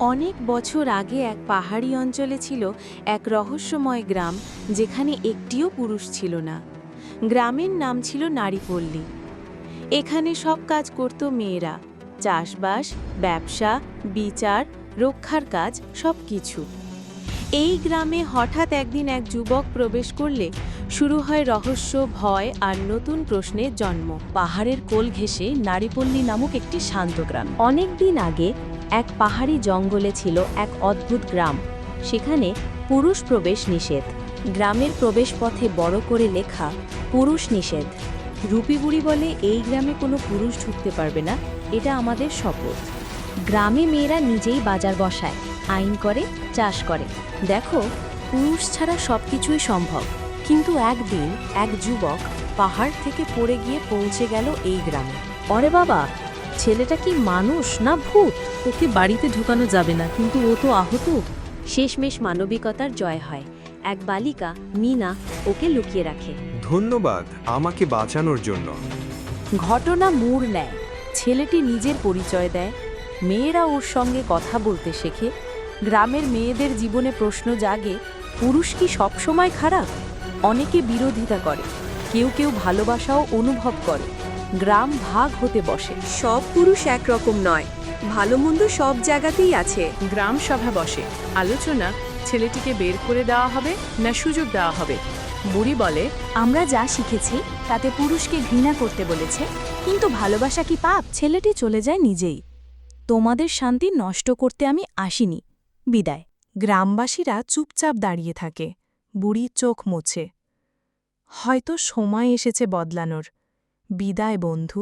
অনেক বছর আগে এক পাহাড়ি অঞ্চলে ছিল এক রহস্যময় গ্রাম যেখানে একটিও পুরুষ ছিল না। গ্রামের নাম ছিল নারীপল্লী। এখানে সব কাজ করত মেয়েরা। চাষবাস, ব্যবসা, বিচার, রক্ষার কাজ সব কিছু এই গ্রামে হঠাৎ একদিন এক যুবক প্রবেশ করলে শুরু হয় রহস্য, ভয় আর নতুন প্রশ্নের জন্ম। পাহাড়ের কোল ঘেঁষে নারীপল্লী নামক একটি শান্ত গ্রাম। অনেক দিন আগে এক পাহাড়ি জঙ্গলে ছিল এক অদ্ভুত গ্রাম। সেখানে পুরুষ প্রবেশ নিষেধ। গ্রামের প্রবেশপথে বড় করে লেখা, পুরুষ নিষেধ। রূপী বুড়ি বলে, এই গ্রামে কোনো পুরুষ ঢুকতে পারবে না, এটা আমাদের শপথ। গ্রামে মেয়েরা নিজেই বাজার বসায়, আইন করে, চাষ করে। দেখো, পুরুষ ছাড়া সব কিছুই সম্ভব। কিন্তু একদিন এক যুবক পাহাড় থেকে পড়ে গিয়ে পৌঁছে গেল এই গ্রামে। অরে বাবা ছেলেটা কি মানুষ না ভূত? ওকে বাড়িতে ঢোকানো যাবে না কিন্তু ও তো আহত। শেষমেশ মানবিকতার জয় হয়। এক বালিকা মিনা ওকে লুকিয়ে রাখে। ধন্যবাদ আমাকে বাঁচানোর জন্য। ঘটনা মোড় নেয়। ছেলেটি নিজের পরিচয় দেয়। মেয়েরা ওর সঙ্গে কথা বলতে শেখে। গ্রামের মেয়েদের জীবনে প্রশ্ন জাগে পুরুষ কি সবসময় খারাপ? অনেকে বিরোধিতা করে। কেউ কেউ ভালোবাসাও অনুভব করে। গ্রাম ভাগ হতে বসে। সব পুরুষ একরকম নয়। ভালো মন্দ সব জায়গাতেই আছে। গ্রাম সভা বসে। আলোচনা ছেলেটিকে বের করে দেওয়া হবে না সুযোগ দেওয়া হবে। বুড়ি বলে আমরা যা শিখেছি তাতে পুরুষকে ঘৃণা করতে বলেছে কিন্তু ভালোবাসা কি পাপ? ছেলেটি চলে যায় নিজেই। তোমাদের শান্তি নষ্ট করতে আমি আসিনি। বিদায়। গ্রামবাসীরা চুপচাপ দাঁড়িয়ে থাকে। বুড়ি চোখ মোছে। হয়তো সময় এসেছে বদলানোর। বিদায় বন্ধু।